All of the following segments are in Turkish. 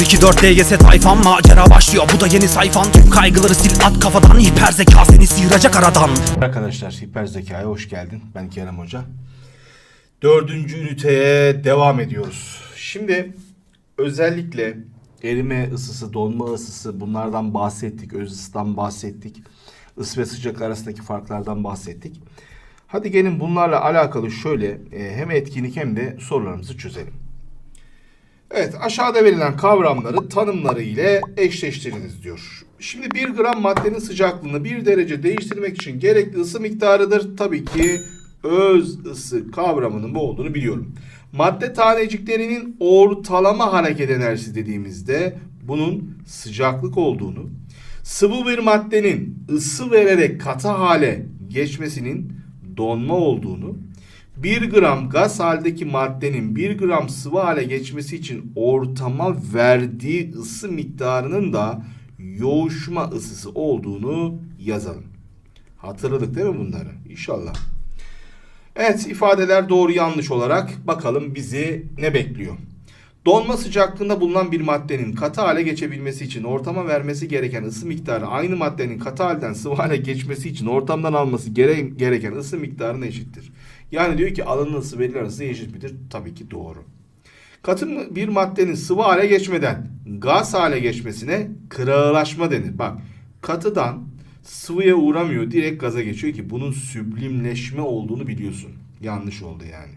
2 4 DGS tayfan macera başlıyor bu da yeni sayfan Tüm kaygıları sil at kafadan hiper zeka seni sıyıracak aradan Arkadaşlar Hiper Zeka'ya hoş geldin. Ben Kerem Hoca. Dördüncü üniteye devam ediyoruz. Şimdi özellikle erime ısısı, donma ısısı bunlardan bahsettik. Öz ısıdan bahsettik. Isı ve sıcak arasındaki farklardan bahsettik. Hadi gelin bunlarla alakalı şöyle e, hem etkinlik hem de sorularımızı çözelim. Evet aşağıda verilen kavramları tanımları ile eşleştiriniz diyor. Şimdi 1 gram maddenin sıcaklığını 1 derece değiştirmek için gerekli ısı miktarıdır. Tabii ki öz ısı kavramının bu olduğunu biliyorum. Madde taneciklerinin ortalama hareket enerjisi dediğimizde bunun sıcaklık olduğunu, sıvı bir maddenin ısı vererek katı hale geçmesinin donma olduğunu, 1 gram gaz haldeki maddenin 1 gram sıvı hale geçmesi için ortama verdiği ısı miktarının da yoğuşma ısısı olduğunu yazalım. Hatırladık değil mi bunları? İnşallah. Evet ifadeler doğru yanlış olarak bakalım bizi ne bekliyor. Donma sıcaklığında bulunan bir maddenin katı hale geçebilmesi için ortama vermesi gereken ısı miktarı aynı maddenin katı halden sıvı hale geçmesi için ortamdan alması gere- gereken ısı miktarına eşittir. Yani diyor ki alınan ısı verilen ısı eşit midir? Tabii ki doğru. Katı bir maddenin sıvı hale geçmeden gaz hale geçmesine kırağılaşma denir. Bak katıdan sıvıya uğramıyor direkt gaza geçiyor ki bunun süblimleşme olduğunu biliyorsun. Yanlış oldu yani.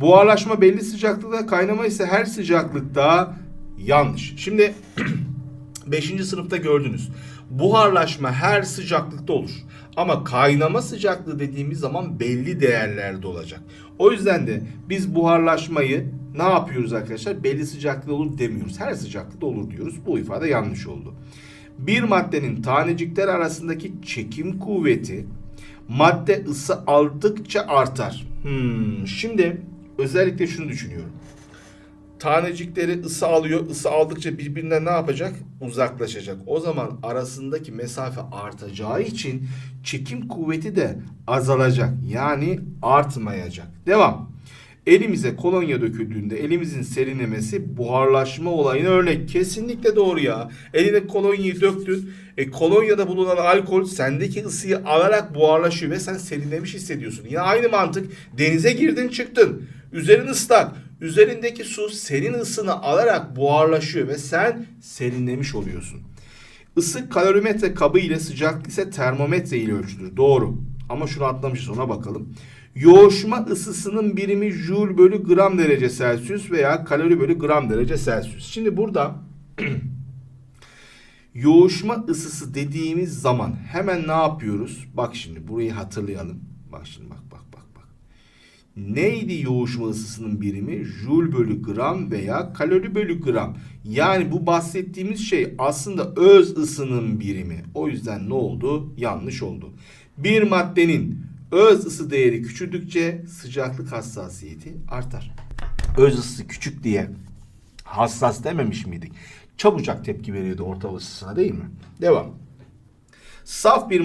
Buharlaşma belli sıcaklıkta kaynama ise her sıcaklıkta yanlış. Şimdi 5. sınıfta gördünüz. Buharlaşma her sıcaklıkta olur. Ama kaynama sıcaklığı dediğimiz zaman belli değerlerde olacak. O yüzden de biz buharlaşmayı ne yapıyoruz arkadaşlar? Belli sıcaklıkta olur demiyoruz. Her sıcaklıkta olur diyoruz. Bu ifade yanlış oldu. Bir maddenin tanecikler arasındaki çekim kuvveti madde ısı aldıkça artar. Hmm, şimdi özellikle şunu düşünüyorum. Tanecikleri ısı alıyor. Isı aldıkça birbirinden ne yapacak? Uzaklaşacak. O zaman arasındaki mesafe artacağı için çekim kuvveti de azalacak. Yani artmayacak. Devam. Elimize kolonya döküldüğünde elimizin serinlemesi buharlaşma olayına örnek. Kesinlikle doğru ya. Eline kolonyayı döktün. E, kolonyada bulunan alkol sendeki ısıyı alarak buharlaşıyor ve sen serinlemiş hissediyorsun. Yine aynı mantık. Denize girdin çıktın. Üzerin ıslak. Üzerindeki su senin ısını alarak buharlaşıyor ve sen serinlemiş oluyorsun. Isı kalorimetre kabı ile sıcaklık ise termometre ile ölçülür. Doğru. Ama şunu atlamışız ona bakalım. Yoğuşma ısısının birimi joule bölü gram derece Celsius veya kalori bölü gram derece Celsius. Şimdi burada yoğuşma ısısı dediğimiz zaman hemen ne yapıyoruz? Bak şimdi burayı hatırlayalım. Bak şimdi bak bak bak. Neydi yoğuşma ısısının birimi? Joule bölü gram veya kalori bölü gram. Yani bu bahsettiğimiz şey aslında öz ısının birimi. O yüzden ne oldu? Yanlış oldu. Bir maddenin öz ısı değeri küçüldükçe sıcaklık hassasiyeti artar. Öz ısısı küçük diye hassas dememiş miydik? Çabucak tepki veriyordu ortam ısısına değil mi? Devam. Saf bir